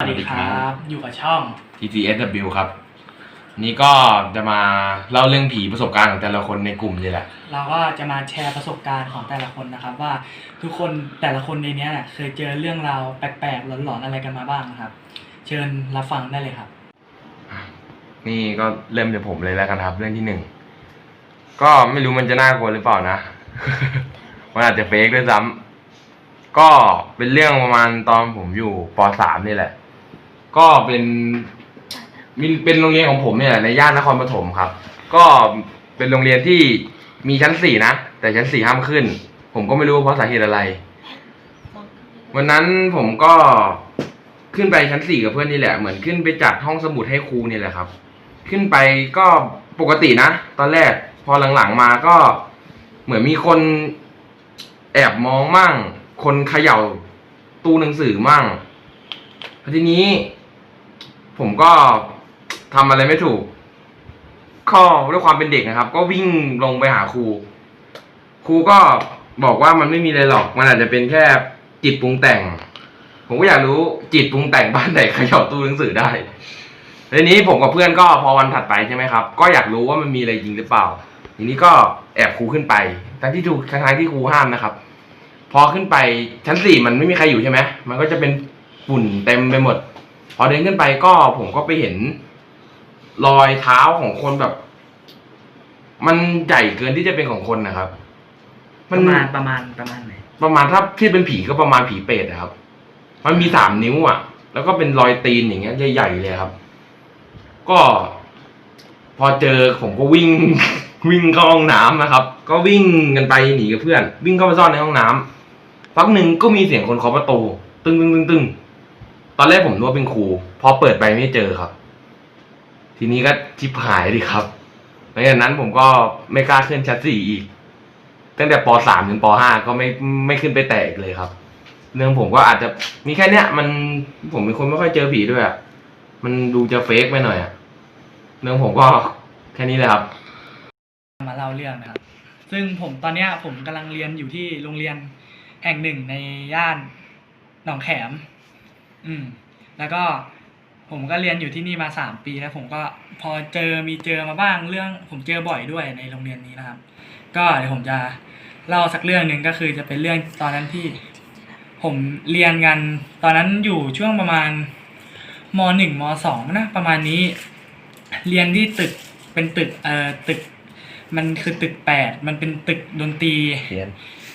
สวัสดีครับ อยู่กับช่อง TTSW ครับ นี่ก็จะมาเล่าเรื่องผีประสบการณ์ของแต่ละคนในกลุ่มนี่แหละ เราก็จะมาแชร์ประสบการณ์ของแต่ละคนนะครับ ว่าทุกคนแต่ละคนในเนี้ยเนี่ยเคยเจอเรื่องราวแปลกๆหลอนๆอะไรกันมาบ้างนะครับ เชิญรับฟังได้เลยครับ นี่ก็เริ่มจากผมเลยแล้วกันครับ เรื่องที่หนึ่งก็ไม่รู้มันจะน่ากลัวหรือเปล่านะ มันอาจจะเฟกด้วยซ้ำก็เป็นเรื่องประมาณตอนผมอยู่ปสามนี่แหละ ก็เป็นมีเป็นโรงเรียนของผมเนี่ยในย่านนครปฐมครับ ก็เป็นโรงเรียนที่มีชั้นสี่นะแต่ชั้นสี่ห้ามขึ้น ผมก็ไม่รู้เพราะสาเหตุอะไร วันนั้นผมก็ขึ้นไปชั้นสี่กับเพื่อนนี่แหละ เหมือนขึ้นไปจัดห้องสมุดให้ครูนี่แหละครับ ขึ้นไปก็ปกตินะ ตอนแรกพอหลังๆมาก็เหมือนมีคนแอบมองมั่ง คนเขย่าตู้หนังสือมั่งทีนี้ ผมก็ทำอะไรไม่ถูกข้อด้วยความเป็นเด็กนะครับ ก็วิ่งลงไปหาครู ครูก็บอกว่ามันไม่มีอะไรหรอก มันอาจจะเป็นแค่จิตปรุงแต่ง ผมก็อยากรู้จิตปรุงแต่งบ้านไหนขย่าตู้หนังสือได้ทีนี้ผมกับเพื่อนก็พอวันถัดไปใช่ไหมครับ ก็อยากรู้ว่ามันมีอะไรจริงหรือเปล่า ทีนี้ก็แอบครูขึ้นไปทั้งที่ถูกทั้งที่ครูห้ามนะครับ พอขึ้นไปชั้นสี่มันไม่มีใครอยู่ใช่ไหมมันก็จะเป็นฝุ่นเต็มไปหมด พอเดินขึ้นไปก็ผมก็ไปเห็น รอยเท้าของคนแบบ มันใหญ่เกินที่จะเป็นของคนนะครับประมาณประมาณประมาณไหนประมาณถ้าที่เป็นผีก็ประมาณผีเปรตนะครับ มันมีสามนิ้วอะ แล้วก็เป็นรอยตีนอย่างเงี้ยใหญ่ๆเลยครับ ก็ พอเจอผมก็วิ่ง วิ่งเข้าห้องน้ำนะครับ ก็วิ่งกันไปหนีกับเพื่อน วิ่งเข้าไปซ่อนในห้องน้ำพักหนึ่งก็มีเสียงคนเคาะประตู ตึ้งตึ้งตึ้งตึ้ง ตอนแรกผมนึกว่าเป็นครูพอเปิดไปไม่เจอครับ ทีนี้ก็ชิบหายดิครับหลังจากนั้นผมก็ไม่กล้าขึ้นชั้นสี่อีก ตั้งแต่ปสามถึงปห้าก็ไม่ไม่ขึ้นไปแตะอีกเลยครับ เรื่องผมก็อาจจะมีแค่เนี้ย มันผมเป็นคนไม่ค่อยเจอผีด้วยอะมันดูจะเฟกไปหน่อยอะเรื่องผมก็แค่นี้เลยครับ มาเล่าเรื่องนะครับ ซึ่งผมตอนเนี้ยผมกำลังเรียนอยู่ที่โรงเรียนแห่งหนึ่งในย่านหนองแขม อืม แล้วก็ผมก็เรียนอยู่ที่นี่มาสามปีแล้วผมก็พอเจอมีเจอมาบ้างเรื่อง ผมเจอบ่อยด้วยในโรงเรียนนี้นะครับ ก็เดี๋ยวผมจะเล่าสักเรื่องหนึ่งก็คือจะเป็นเรื่องตอนนั้นที่ ผมเรียนกันตอนนั้นอยู่ช่วงประมาณมหนึ่งมสองนะประมาณนี้ เรียนที่ตึกเป็นตึกเอ่อตึก มันคือตึกแปดมันเป็นตึกดนตรีเรียน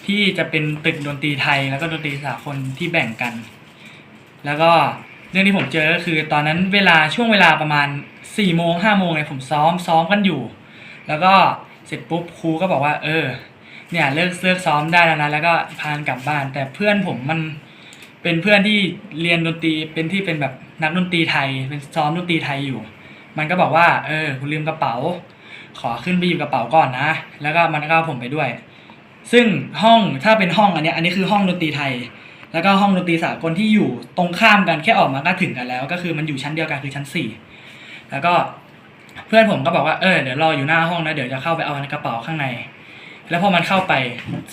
ที่จะเป็นตึกดนตรีไทยแล้วก็ดนตรีสากลที่แบ่งกัน แล้วก็เรื่องที่ผมเจอก็คือ ตอนนั้นเวลาช่วงเวลาประมาณสี่โมงห้าโมงเนี่ยผมซ้อมซ้อมกันอยู่ แล้วก็เสร็จปุ๊บครูก็บอกว่า เออ เนี่ยเลิกเลิกซ้อมได้แล้วนะแล้วก็พานกลับบ้าน แต่เพื่อนผมมันเป็นเพื่อนที่เรียนดนตรีเป็นที่เป็นแบบนักดนตรีไทย เป็นซ้อมดนตรีไทยอยู่ มันก็บอกว่า เออคุณลืมกระเป๋า ขอขึ้นไปหยิบกระเป๋าก่อนนะ แล้วก็มันก็เอาผมไปด้วย ซึ่งห้องถ้าเป็นห้องอันนี้อันนี้คือห้องดนตรีไทย แล้วก็ห้องดนตรีสากลที่อยู่ตรงข้ามกันแค่ออกมาก็ถึงกันแล้ว ก็คือมันอยู่ชั้นเดียวกันคือชั้นสี่แล้วก็เพื่อนผมก็บอกว่าเออเดี๋ยวรออยู่หน้าห้องนะเดี๋ยวจะเข้าไปเอากระเป๋าข้างใน แล้วพอมันเข้าไป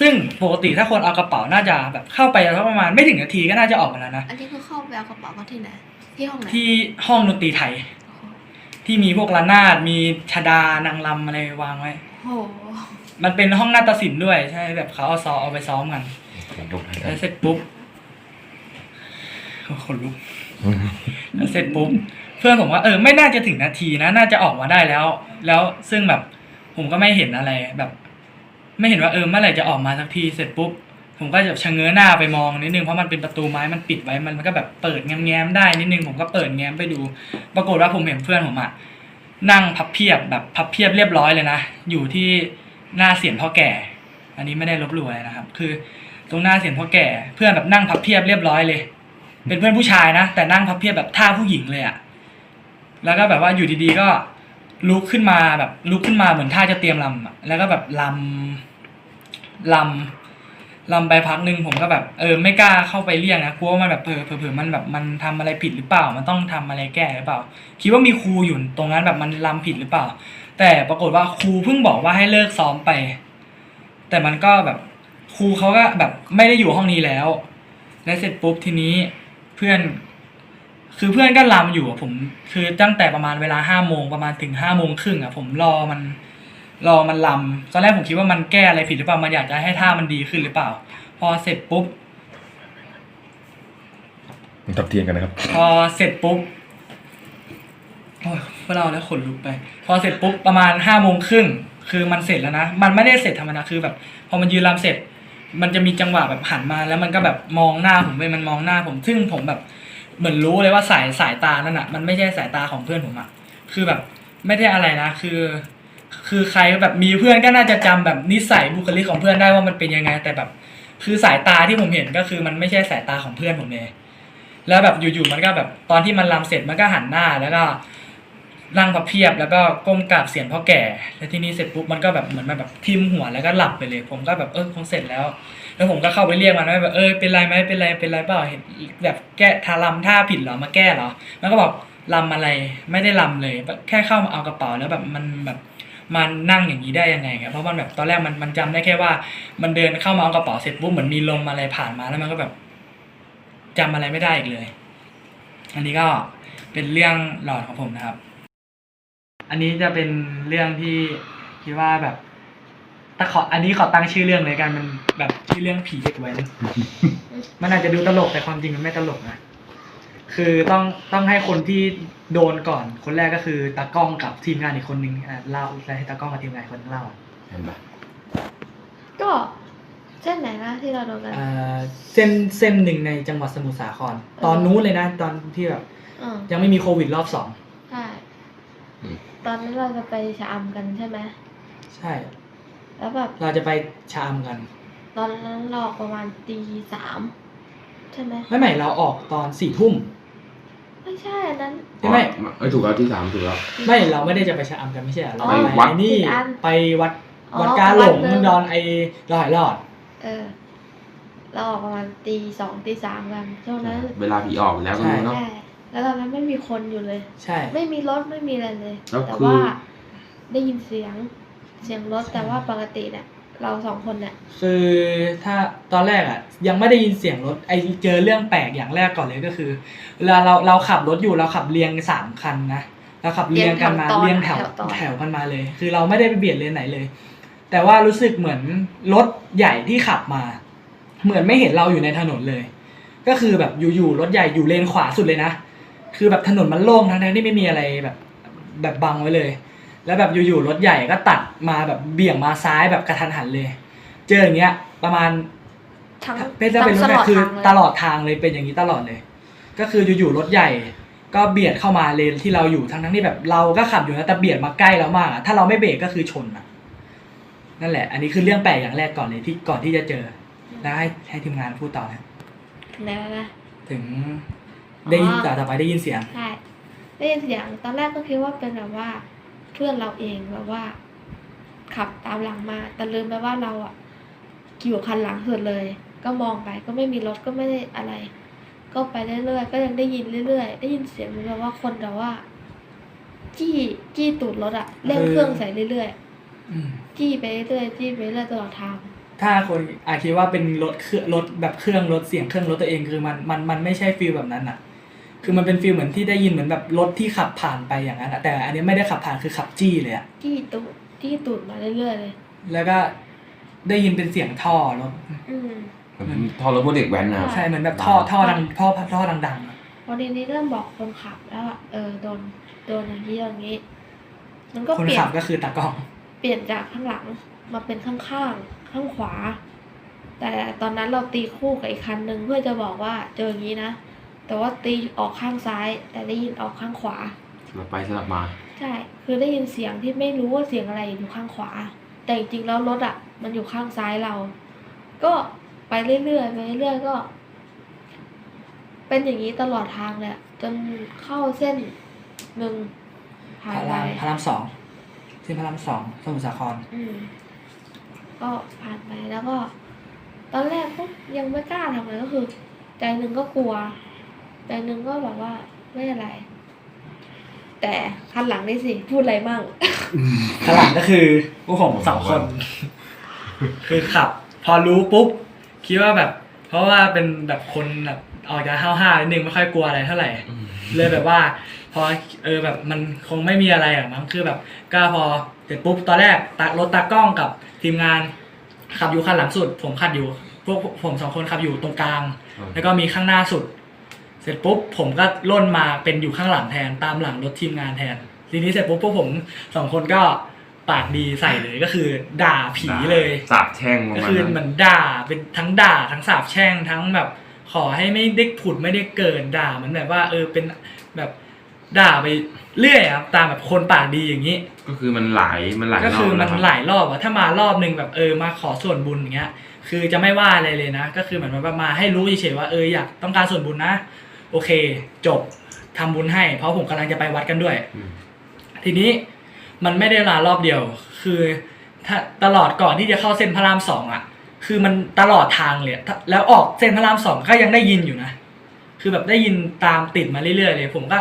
ซึ่งปกติถ้าคนเอากระเป๋าน่าจะแบบเข้าไปแล้วประมาณไม่ถึงนาทีก็น่าจะออกมาแล้วนะอันนี้คือเข้าไปเอากระเป๋าเขาที่ไหนที่ห้องไหนที่ห้องดนตรีไทย ที่มีพวกระนาดมีชดานางลำอะไรวางไว้โอ้โหมันเป็นห้องนาฏศิลป์ด้วยใช่แบบเขาเอาซอเอาไปซ้อมกันแล้วเสร็จปุ๊บ โอ้ขนลุกแล้วเสร็จปุ๊บเพื่อนผมว่าเออไม่น่าจะถึงนาทีนะ น่าจะออกมาได้แล้ว แล้วซึ่งแบบผมก็ไม่เห็นอะไรแบบ ไม่เห็นว่าเออเมื่อไหร่จะออกมาสักทีเสร็จปุ๊บผมก็จะชะเง้อหน้าไปมองนิดนึงเพราะมันเป็นประตูไม้มันปิดไว้มันก็แบบเปิดแง้มๆได้นิดนึงผมก็เปิดแง้มไปดู ปรากฏว่าผมเห็นเพื่อนผมอะนั่งพับเพียบแบบพับเพียบเรียบร้อยเลยนะอยู่ที่หน้าเสียนพ่อแก่ อันนี้ไม่ได้ลบหลู่อะไรนะครับ คือ ตรงหน้าเสียนพ่อแก่ เพื่อนแบบนั่งพับเพียบเรียบร้อยเลย เป็นเพื่อนผู้ชายนะ แต่นั่งพับเพียบแบบท่าผู้หญิงเลยอะแล้วก็แบบว่าอยู่ดีๆก็ลุกขึ้นมาแบบลุกขึ้นมาเหมือนท่าจะเตรียมลำอะแล้วก็แบบลำลำลำไปพักหนึ่งผมก็แบบเออไม่กล้าเข้าไปเรียกนะกลัวว่ามันแบบเผลอเผลอๆมันแบบมันทำอะไรผิดหรือเปล่า มันต้องทำอะไรแก้หรือเปล่า คิดว่ามีครูอยู่ตรงนั้นแบบมันลำผิดหรือเปล่า แต่ปรากฏว่าครูเพิ่งบอกว่าให้เลิกซ้อมไป แต่มันก็แบบครูเขาก็แบบไม่ได้อยู่ห้องนี้แล้ว และเสร็จปุ๊บทีนี้ พื่อน คือเพื่อนก็ลำอยู่อะผม คือตั้งแต่ประมาณเวลาห้าโมงประมาณถึงห้าโมงครึ่งอะผมรอมันรอมันลำตอนแรกผมคิดว่ามันแก้อะไรผิดหรือเปล่ามันอยากจะให้ท่ามันดีขึ้นหรือเปล่า พอเสร็จปุ๊บทับเทียนกันนะครับ พอเสร็จปุ๊บโอ้ยพวกเราแล้วขนลุกไป พอเสร็จปุ๊บประมาณห้าโมงครึ่งคือมันเสร็จแล้วนะ มันไม่ได้เสร็จธรรมดาคือแบบ พอมันยืนรำเสร็จ มันจะมีจังหวะแบบหันมา แล้วมันก็แบบมองหน้าผมไปมันมองหน้าผม ซึ่งผมแบบเหมือนรู้เลยว่าสายสายตานั่นอะ มันไม่ใช่สายตาของเพื่อนผมอะคือแบบไม่ได้อะไรนะ คือ คือใครแบบมีเพื่อนก็น่าจะจำแบบนิสัยบุคลิกของเพื่อนได้ว่ามันเป็นยังไง แต่แบบ คือสายตาที่ผมเห็นก็คือมันไม่ใช่สายตาของเพื่อนผมเลยแล้วแบบอยู่ๆมันก็แบบตอนที่มันรำเสร็จมันก็หันหน้าแล้วก็ นั่งพับเพียบแล้วก็ก้มกราบเสียงพ่อแก่ แล้วทีนี้เสร็จปุ๊บมันก็แบบเหมือนมันแบบทิ่มหัวแล้วก็หลับไปเลย ผมก็แบบเออคงเสร็จแล้ว แล้วผมก็เข้าไปเรียกมันว่าแบบเออเป็นไรไหมเป็นไรเป็นไรเปล่าเห็นแบบแก้ทารำท่าผิดเหรอมาแก้เหรอ มันก็บอกรำอะไรไม่ได้รำเลย แค่เข้ามาเอากระเป๋าแล้วแบบมันแบบมันนั่งอย่างนี้ได้ยังไงครับเพราะมันแบบตอนแรกมันมันจำได้แค่ว่า มันเดินเข้ามาเอากระเป๋าเสร็จปุ๊บเหมือนมีลมอะไรผ่านมาแล้วมันก็แบบจำอะไรไม่ได้อีกเลย อันนี้ก็เป็นเรื่องหลอนของผมนะครับ อันนี้จะเป็นเรื่องที่คิดว่าแบบแต่ขออันนี้ขอตั้งชื่อเรื่องเลยกันมันแบบชื่อเรื่องผีเด็กแว้นมันอาจจะดูตลกแต่ความจริงมันไม่ตลกนะคือต้องต้องให้คนที่โดนก่อน คนแรกก็คือตากล้องกับทีมงานอีกคนนึงอะเล่าแล้วให้ตากล้องกับทีมงานอีกคนนึงเล่าเห็นปะก็เส้นไหนนะที่เราโดนกันเอ่อเส้นเส้นหนึ่งในจังหวัดสมุทรสาคร ตอนนู้นเลยนะ ตอนที่แบบอืมยังไม่มีโควิดรอบสองใช่ ตอนนั้นเราจะไปชะอำกันใช่ไหมใช่ แล้วแบบเราจะไปชามกัน ตอนนั้นเราออกประมาณตีสามใช่ไหมไม่ใหม่เราออกตอนสี่ทุ่ม ไม่ใช่อันนั้น ใช่ไหมอ๋อเอ้ยถูกแล้วที่สามถูกแล้ว ไม่เราไม่ได้จะไปชะอำกันไม่ใช่เหรอเราอ๋อไปวัด ไอ้นี่ผิดอันไปวัดอ๋อวัดกาหลงวัดหนึ่งดอนไอดอยหลอด เออ เราออกประมาณตีสองตีสามกันช่วงนั้นเวลาผีออกแล้วก็รู้เนาะ ใช่ แล้วตอนนั้นไม่มีคนอยู่เลย ใช่ ไม่มีรถไม่มีอะไรเลย แล้วแต่คือ ว่าได้ยินเสียงเสียงรถแต่ว่าปกติเนี่ยเราสองคนเนี่ยคือถ้าตอนแรกอะ ยังไม่ได้ยินเสียงรถไอเจอเรื่องแปลกอย่างแรกก่อนเลยก็คือเวลาเราเราขับรถอยู่เราขับเรียงสามคันนะเราขับเรียงกันมาเรีเรียยงงแถแถววตอนแถวกันมาเลย คือเราไม่ได้ไปเบียดเลนไหนเลย แต่ว่ารู้สึกเหมือนรถใหญ่ที่ขับมา เหมือนไม่เห็นเราอยู่ในถนนเลย ก็คือแบบอยู่ๆรถใหญ่อยู่เลนขวาสุดเลยนะ คือแบบถนนมันโล่งทั้งๆที่ไม่มีอะไรแบบแบบบังไว้เลย แล้วแบบอยู่ๆรถใหญ่ก็ตัดมาแบบเบี่ยงมาซ้ายแบบกระทันหันเลย เจออย่างเงี้ยประมาณทั้งเป็นจะเป็นรถตใหญ่ลอดคือทางเลยตลอดทางเลยเป็นอย่างนี้ตลอดเลย ก็คืออยู่ๆรถใหญ่ ก็เบียดเข้ามาเลนที่เราอยู่ทั้งทั้งๆที่แบบเราก็ขับอยู่นะแต่เบียดมาใกล้เรามากอะถ้าเราไม่เบรกก็คือชนอะนั่นแหละ อันนี้คือเรื่องแปลกอย่างแรกก่อนเลยที่ก่อนที่จะเจอ แล้วให้ให้ทีมงานพูดต่อนะถึงแล้วนะถึง ได้ยินอ๋อต่อต่อไปได้ยินเสียง ใช่ได้ยินเสียงตอนแรกก็คิดว่าเป็นแบบว่าเพื่อนเราเองแบบว่า ขับตามหลังมา แต่ลืมไปว่าเราอะอยู่คันหลังสุดเลย ก็มองไปก็ไม่มีรถก็ไม่ได้อะไร ก็ไปเรื่อยๆก็ยังได้ยินเรื่อยๆได้ยินเสียงเหมือนแบบว่าคนแบบว่า จี้จี้ตูดรถอะเร่งเครื่องใส่เรื่อยอืมๆจี้ไปเรื่อยๆจี้ไปเรื่อยตลอดทางถ้าคนอาจคิดว่าเป็นรถเครื่องรถแบบเครื่องรถเสียงเครื่องรถตัวเองคือมันมันมันไม่ใช่ฟีลแบบนั้นอะ คือมันเป็นฟีลเหมือนที่ได้ยินเหมือนแบบรถที่ขับผ่านไปอย่างนั้นอะแต่อันนี้ไม่ได้ขับผ่านคือขับจี้เลยอะจี้ตูดจี้ตูดมาเรื่อยๆเลยแล้วก็ได้ยินเป็นเสียงท่อรถอืมทอรถพวกเด็กแว้นนะครับใช่เหมือนแบบท่อท่อดังท่อท่อดังๆอะพอดีนี้เริ่มบอกคนขับแล้วอะเออโดนโดนอย่างนี้อย่างนี้ มันก็คนเปลี่ยขันบก็คือตากล้องเปลี่ยนจากข้างหลังมาเป็นข้างข้างข้างขวา แต่ตอนนั้นเราตีคู่กับอีกคันหนึ่งเพื่อจะบอกว่าเจออย่างนี้นะ แต่ว่าตีออกข้างซ้าย แต่ได้ยินออกข้างขวา สลับไปสลับมา ใช่ คือได้ยินเสียงที่ไม่รู้ว่าเสียงอะไรอยู่ข้างขวา แต่จริงๆแล้วรถอะ มันอยู่ข้างซ้ายเรา ก็ไปเรื่อยๆไปเรื่อยๆก็ เป็นอย่างนี้ตลอดทางเลยอะจนเข้าเส้นหนึ่งพผ่าระนไปรามพระรามสองเส้นพระรามสองสมุทรสาคร อืม ก็ผ่านไปแล้วก็ ตอนแรกก็ยังไม่กล้าทำอะไรก็คือ ใจหนึ่งก็กลัว ใจหนึ่งก็แบบว่าไม่อะไร แต่คันหลังนี่สิพูดอะไรมั่งข้างหลังก็คือพวกผมสองคน คือขับ พอรู้ปุ๊บ คิดว่าแบบ เพราะว่าเป็นแบบคนแบบออกจากห้าวห้านิดนึงไม่ค่อยกลัวอะไรเท่าไหร่ เลยแบบว่า พอเออแบบมันคงไม่มีอะไรอะมั้งคือแบบก็พอเสร็จปุ๊บตอนแรกตารถตากล้องกับทีมงาน ขับอยู่คันหลังสุด ผมขับอยู่ พวกผมสองคนขับอยู่ตรงกลาง แล้วก็มีข้างหน้าสุด เสร็จปุ๊บผมก็ล่นมาเป็นอยู่ข้างหลังแทน ตามหลังรถทีมงานแทน ทีนี้เสร็จปุ๊บพวกผมสองคนก็ปากดีใส่เลยก็คือ ด่าผีเลย สาบแช่งประก็มาณคือนั้นเหมือนด่าเป็นทั้งด่าทั้งสาบแช่งทั้งแบบ ขอให้ไม่ได้ผุดไม่ได้เกิดด่าเหมือนแบบว่าเออเป็นแบบด่าไปเรื่อยอะครับตามแบบคนปากดีอย่างนี้ ก็คือมันหลายมันหลายก็คือรบมันแล้วรับหลายรอบอะถ้ามารอบหนึ่งแบบเออมาขอส่วนบุญอย่างเงี้ย คือจะไม่ว่าอะไรเลยนะ ก็คือเหมือนว่ามาให้รู้เฉยๆว่าเอออยากต้องการส่วนบุญนะ โอเค จบทำบุญให้ เพราะผมกำลังจะไปวัดกันด้วยอืมทีนี้มันไม่ได้มารอบเดียว คือถ้าตลอดก่อนที่จะเข้าเส้นพระรามสองอะ คือมันตลอดทางเลยถ้าแล้วออกเส้นพระรามสองก็ยังได้ยินอยู่นะ คือแบบได้ยินตามติดมาเรื่อยๆเลย ผมก็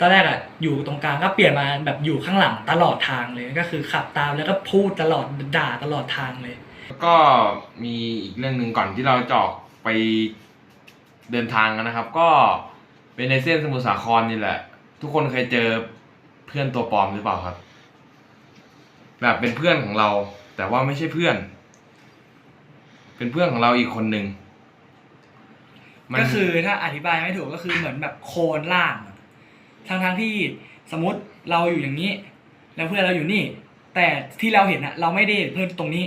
ตอนแรกอะอยู่ตรงกลางก็เปลี่ยนมาแบบอยู่ข้างหลังตลอดทางเลยก็คือขับตามแล้วก็พูดตลอดด่าตลอดทางเลยแล้วก็มีอีกเรื่องหนึ่งก่อนที่เราจะออกไปเดินทางกันนะครับ ก็ เป็นในเส้นสมุทรสาครนี่แหละ ทุกคนเคยเจอเพื่อนตัวปลอมหรือเปล่าครับ แบบเป็นเพื่อนของเรา แต่ว่าไม่ใช่เพื่อน เป็นเพื่อนของเราอีกคนหนึ่งมันก็คือถ้าอธิบายไม่ถูกก็คือเหมือนแบบโคนล่างทั้งทั้งที่สมมติเราอยู่อย่างนี้ แล้วเพื่อนเราอยู่นี่ แต่ที่เราเห็นอะเราไม่ได้เห็นเพื่อนตรงนี้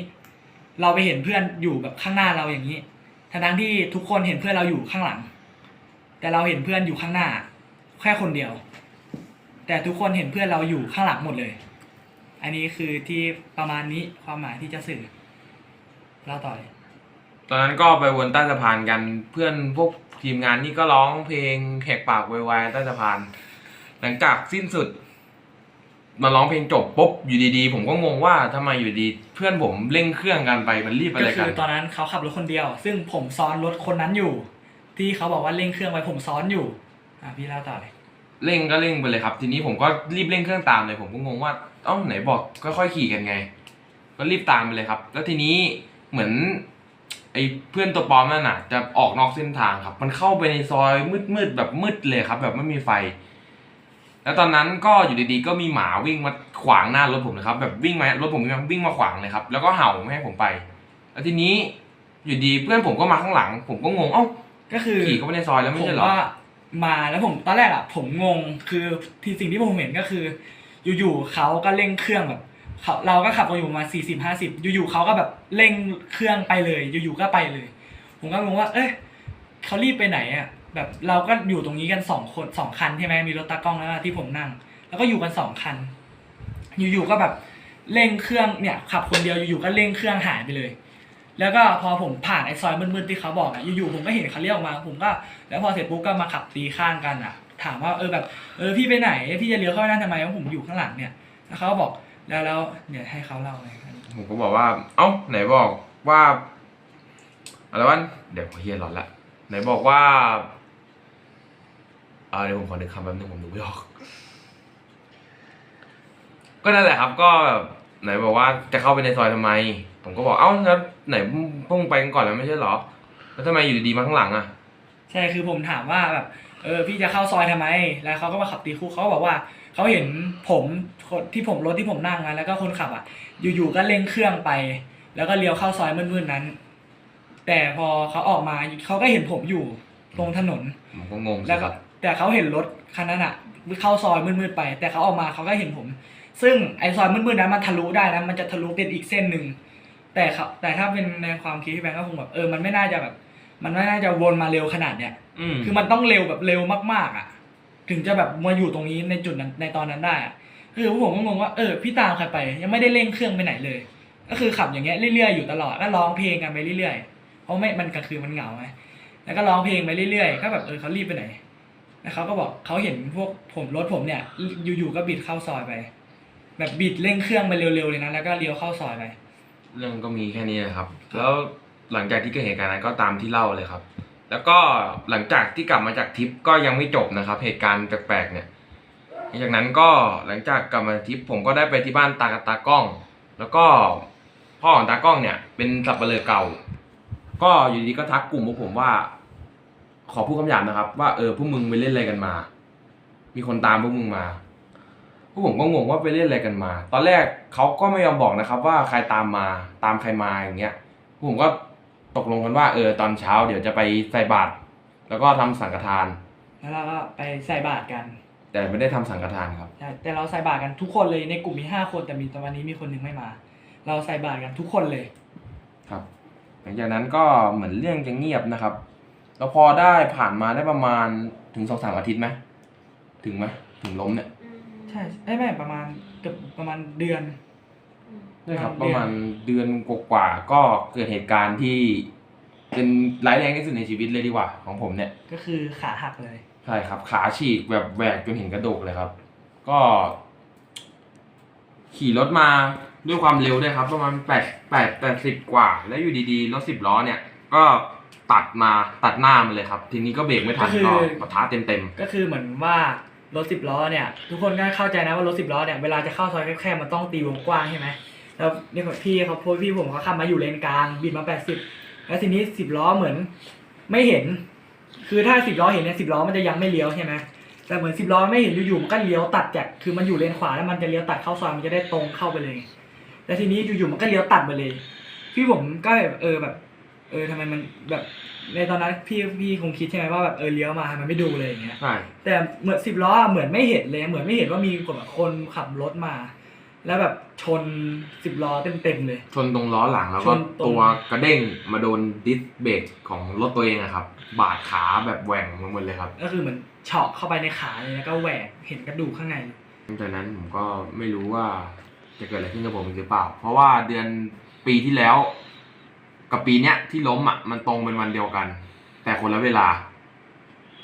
เราไปเห็นเพื่อนอยู่แบบข้างหน้าเราอย่างนี้ทั้งทั้งที่ทุกคนเห็นเพื่อนเราอยู่ข้างหลัง แต่เราเห็นเพื่อนอยู่ข้างหน้า แค่คนเดียว แต่ทุกคนเห็นเพื่อนเราอยู่ข้างหลังหมดเลย อันนี้คือที่ประมาณนี้ความหมายที่จะสื่อเล่าต่อเลยตอนนั้นก็ไปวนใต้สะพานกันเพื่อนพวกทีมงานนี่ก็ร้องเพลงแหกปากวายๆใต้สะพาน หลังจากสิ้นสุด มาร้องเพลงจบปุ๊บอยู่ดีๆ ผมก็งงว่าทำไมอยู่ดี เพื่อนผมเร่งเครื่องกันไปมันรีบอะไรก็กัคืนอตอนนั้นเขาขับรถคนเดียว ซึ่งผมซ้อนรถคนนั้นอยู่ ที่เขาบอกว่าเร่งเครื่องไว้ผมซ้อนอยู่อะพี่เล่าต่อเลยเร่งก็เร่งไปเลยครับ ทีนี้ผมก็รีบเร่งเครื่องตามเลย ผมก็งงว่าเอ้าไหนบอกค่อยๆขี่กันไง ก็รีบตามไปเลยครับ แล้วทีนี้เหมือน ไอ้เพื่อนตัวปลอมนั่นน่ะ จะออกนอกเส้นทางครับ มันเข้าไปในซอยมืดๆแบบมืดเลยครับ แบบไม่มีไฟ แล้วตอนนั้นก็อยู่ดีๆก็มีหมาวิ่งมาขวางหน้ารถผมนะครับ แบบวิ่งมารถผมวิ่งมาขวางเลยครับ แล้วก็เห่าไม่ให้ผมไป แล้วทีนี้อยู่ดีเพื่อนผมก็มาข้างหลัง ผมก็งงเอ้า ก็คือขี่เข้าไปในซอยแล้วไม่ผมใช่เหรอว่ามาแล้วผมตอนแรกอะ ผมงงคือที่สิ่งที่ผมเห็นก็คือ อยู่ๆเขาก็เร่งเครื่องแบบเขาเราก็ขับกันอยู่ประมาสี่สิบห้าสิบอยู่ๆเขาก็แบบเร่งเครื่องไปเลย อยู่ๆก็ไปเลย ผมก็งงว่า เอ้ยเขารีบไปไหนอะแบบเราก็อยู่ตรงนี้กันสองคนสองคันใช่ไหมมีรถตากล้องแล้วก็ที่ผมนั่ง แล้วก็อยู่กันสองคัน อยู่ๆก็แบบเร่งเครื่องเนี่ยขับคนเดียวอยู่ๆก็เร่งเครื่องหายไปเลย แล้วก็พอผมผ่านไอ้ซอยมืดๆที่เขาบอกอะอยู่ๆผมก็เห็นเขาเรียกออกมา ผมก็ แล้วพอเสร็จปุ๊บก็มาขับตีข้างกันอะ ถามว่าเออแบบเออพี่ไปไหนพี่จะเลี้ยวเข้าไปนั่นทำไมว่าผมอยู่ข้างหลังเนี่ยแล้วเขาก็บอกแล้วแล้วเดี๋ยให้เขาเล่าเลยผมก็บอกว่า เอ้าไหนบอกว่าอะไรวะเดี๋ยวเฮียหลอนละไหนบอกว่าเออเดี๋ยวผมขอนึกคำแป๊บนึงผมนึกไม่ออกก็นั่นแหละครับ ก็แบบไหนบอกว่าจะเข้าไปในซอยทำไม ผมก็บอกเอ้าแล้วไหนพวกมึงไปกันก่อนแล้วไม่ใช่เหรอ แล้วทำไมอยู่ดีๆมาข้างหลังอะ ใช่คือผมถามว่าแบบเออพี่จะเข้าซอยทำไม แล้วเขาก็มาขับตีคู่เขาก็บอกว่าเขาเห็นผมคนที่ผมรถที่ผมนั่งมาแล้วก็คนขับอะ อยู่ๆก็เร่งเครื่องไป แล้วก็เลี้ยวเข้าซอยมืดๆนั้น แต่พอเขาออกมาเขาก็เห็นผมอยู่ตรงถนน ผมก็งงสิแล้วคก็รับแต่เขาเห็นรถคันนั้นอะเข้าซอยมืดๆไป แต่เขาออกมาเขาก็เห็นผม ซึ่งไอซอยมืดๆนั้นมันทะลุได้นะมันจะทะลุเป็นอีกเส้นหนึ่ง แต่เขาแต่ถ้าเป็นในความคิดที่แบงก์ก็คงแบบเออมันไม่น่าจะแบบ มันไม่น่าจะวนมาเร็วขนาดเนี้ยอืมคือมันต้องเร็วแบบเร็วมากๆอะ ถึงจะแบบมาอยู่ตรงนี้ในจุดนั้นในตอนนั้นได้อะคือผมก็งงว่าเออพี่ตามใครไป ยังไม่ได้เร่งเครื่องไปไหนเลย ก็คือขับอย่างเงี้ยเรื่อยๆอยู่ตลอดก็ร้องเพลงกันไปเรื่อยๆเพราะไม่มันกลางคืนมันเหงาไงแล้วก็ร้องเพลงไปเรื่อยๆก็แบบเออเขารีบไปไหนแล้วเขาก็บอกเขาเห็นพวกผมรถผมเนี่ย อยู่ๆก็บิดเข้าซอยไป แบบบิดเร่งเครื่องไปเร็วๆเลยนะแล้วก็เลี้ยวเข้าซอยไป เรื่องก็มีแค่นี้นะครับ แล้วหลังจากที่เกิดเหตุการณ์นั้นก็ตามที่เล่าเลยครับ แล้วก็หลังจากที่กลับมาจากทริปก็ยังไม่จบนะครับ เหตุการณ์แปลกๆเนี่ยหลังจากนั้นก็หลังจากกลับมาทริปผมก็ได้ไปที่บ้านตากตากล้อง แล้วก็พ่อของตากล้องเนี่ย เป็นสับเปลือเก่า ก็อยู่ดีก็ทักกลุ่มพวกผมว่า ขอพูดคำหยาบนะครับ ว่าเออพวกมึงไปเล่นอะไรกันมา มีคนตามพวกมึงมา พวกผมก็งงว่าไปเล่นอะไรกันมา ตอนแรกเขาก็ไม่ยอมบอกนะครับ ว่าใครตามมาตามใครมาอย่างเงี้ยพวกผมก็ตกลงกันว่าเออตอนเช้าเดี๋ยวจะไปใส่บาตรแล้วก็ทำสังฆทาน แล้วเราก็ไปใส่บาตรกันแต่ไม่ได้ทำสังฆทานครับ ใช่แต่เราใส่บาตรกันทุกคนเลยในกลุ่มมีห้าคนแต่มีตอนวันนี้มีคนหนึ่งไม่มา เราใส่บาตรกันทุกคนเลย ครับหลังจากนั้นก็เหมือนเรื่องจะเงียบนะครับ แล้วพอได้ผ่านมาได้ประมาณถึงสองสามอาทิตย์ไหมถึงไหมถึงล้มเนี่ยอืม ใช่ไม่ไม่ประมาณเกือบประมาณเดือนอืมใช่ครับ ปประระมามาณณ เดือนกว่าๆก็เกิดเหตุการณ์ที่เป็นร้ายแรงที่สุดในชีวิตเลยดีกว่า ของผมเนี่ย ก็คือขาหักเลย ใช่ครับ ขาฉีกแบบแหวกจนเห็นกระดูกเลยครับ ก็ ขี่รถมาด้วยความเร็วด้วยครับ ประมาณแปดแปดแปดสิบกว่า แล้วอยู่ดีๆรถสิบล้อเนี่ย ก็ตัดมาตัดหน้ามันเลยครับ ทีนี้ก็เบรกไม่ทันก็คือก็ปะทะเต็มก็คือเหมือนว่า รถสิบล้อเนี่ยทุกคนก็เข้าใจนะว่ารถสิบล้อเนี่ยเวลาจะเข้าซอยแคบๆมันต้องตีวงกว้างใช่ไหมแล้วเนี่ยพี่เขาพูดพี่ผมเขาขับมาอยู่เลนกลางบิดมาแปดสิบแล้วทีนี้สิบล้อเหมือนไม่เห็น คือถ้าสิบล้อเห็นเนี่ยสิบล้อมันจะยังไม่เลี้ยวใช่ไหมแต่เหมือนสิบล้อไม่เห็นอยู่ๆมันก็เลี้ยวตัดจากคือมันอยู่เลนขวาแล้วมันจะเลี้ยวตัดเข้าซอยมันจะได้ตรงเข้าไปเลย แล้วทีนี้อยู่ๆมันก็เลี้ยวตัดไปเลย พี่ผมก็แบบเออแบบ เออทำไมมันแบบ ในตอนนั้นพี่พี่คงคิดใช่ไหมว่าแบบเออเลี้ยวมาทำไมไม่ดูเลยอย่างเงี้ยๆใช่ แต่เหมือนสิบล้ออะเหมือนไม่เห็นเลยเหมือนไม่เห็นว่ามีคนแบบคนขับรถมา แล้วแบบชนสิบล้อเต็มๆเลย ชนตรงล้อหลังแล้วก็ชนตรง ตัวกระเด้งมาโดนดิสเบรกของรถตัวเองอะครับ บาดขาแบบแหว่งหมดเลยครับ ก็คือเหมือนเฉาะเข้าไปในขาเลยแล้วก็แหวกเห็นกระดูกข้างในหลังจากนั้นผมก็ไม่รู้ว่าจะเกิดอะไรขึ้นกับผมอีกหรือเปล่า เพราะว่าเดือนปีที่แล้ว กับปีเนี้ยที่ล้มอะมันตรงเป็นวันเดียวกัน แต่คนละเวลา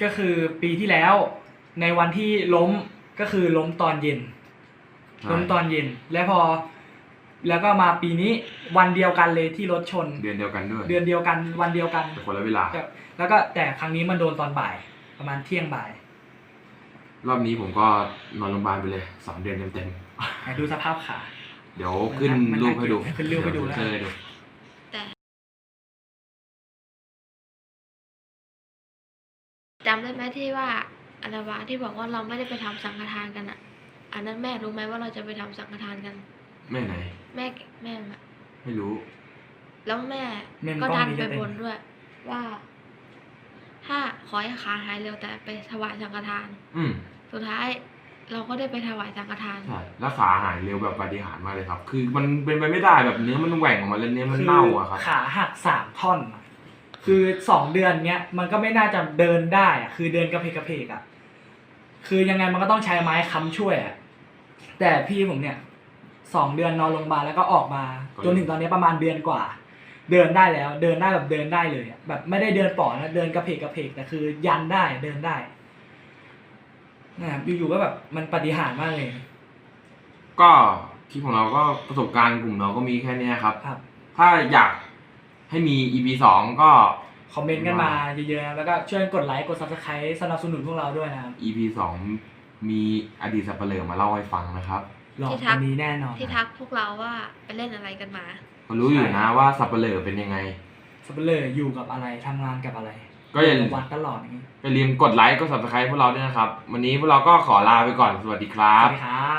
ก็คือปีที่แล้ว ในวันที่ล้มก็คือล้มตอนเย็นล้มตอนเย็น แล้วพอ แล้วก็มาปีนี้วันเดียวกันเลยที่รถชน เดือนเดียวกันด้วยเดือนเดียวกันวันเดียวกัน แต่คนละเวลาแต่แล้วก็แต่ครั้งนี้มันโดนตอนบ่ายประมาณเที่ยงบ่ายรอบนี้ผมก็นอนโรงพยาบาลไปเลยสามเดือนเต็มไหนดูสภาพขา ๆเดี๋ยวขึ้นมันรูน่าปให้ดูขึ้นรูปให้ดูแล้วเดี๋ยขึ้นรูปให้ดูแต่ จำได้ไหมที่ว่าอันวาที่บอกว่าเราไม่ได้ไปทำสังฆทานกันอะ อันนั้นแม่รู้ไหมว่าเราจะไปทำสังฆทานกัน แม่ไหน แม่แม่อะไม่รู้ แล้วแม่เมมก็กล้องดันนี้ไปจะเต็บมนด้วย ว่า ถ้าขอให้ขาหายเร็วแต่ไปถวายสังฆทาน อืมสุดท้ายเราก็ได้ไปถวายสังฆทานใช่แล้วขาหายเร็วแบบปาฏิหาริย์มากเลยครับ คือมันเป็นไปไม่ได้แบบเนื้อมันแหว่งออกมาแล้วเนื้อมันคือเน่าอะครับ ขาหักสามท่อนอะ คือสองเดือนเนี้ยมันก็ไม่น่าจะเดินได้อะคือเดินกระเพกกระเพกอะคือยังไงมันก็ต้องใช้ไม้ค้ำช่วยอะแต่พี่ผมเนี่ยสองเดือนนอนโรงพยาบาลแล้วก็ออกมา จนถึงตอนนี้ประมาณเดือนกว่า เดินได้แล้ว เดินได้แบบเดินได้เลยอะแบบไม่ได้เดินป่อนะเดินกระเพกกระเพกแต่คือยันได้เดินได้นะครับอยู่ๆก็แบบมันปาฏิหารย์มากเลย ก็คลิปของเราก็ประสบการณ์กลุ่มเราก็มีแค่เนี้ยครับ ครับ ถ้าอยาก ให้มี EP สองก็ คอมเมนต์กันมาเยอะๆนะแล้วก็ช่วยกดไลค์กด subscribe สนับสนุนพวกเราด้วยนะครับ EP สองมีอดีตสับเปลือมาเล่าให้ฟังนะครับหลอกที่ทัวักนนี้แน่นอนที่ทักพวกเราว่าไปเล่นอะไรกันมาก็รู้อยู่นะว่าสับเปลือเป็นยังไงสเปเลอร์อยู่กับอะไรทำงานกับอะไรก็อย่าวัดตลอดอย่างนี้อย่าลืมกดไลค์กด subscribe พวกเราด้วยนะครับ วันนี้พวกเราก็ขอลาไปก่อนสวัสดีครัสบวัสดีครับ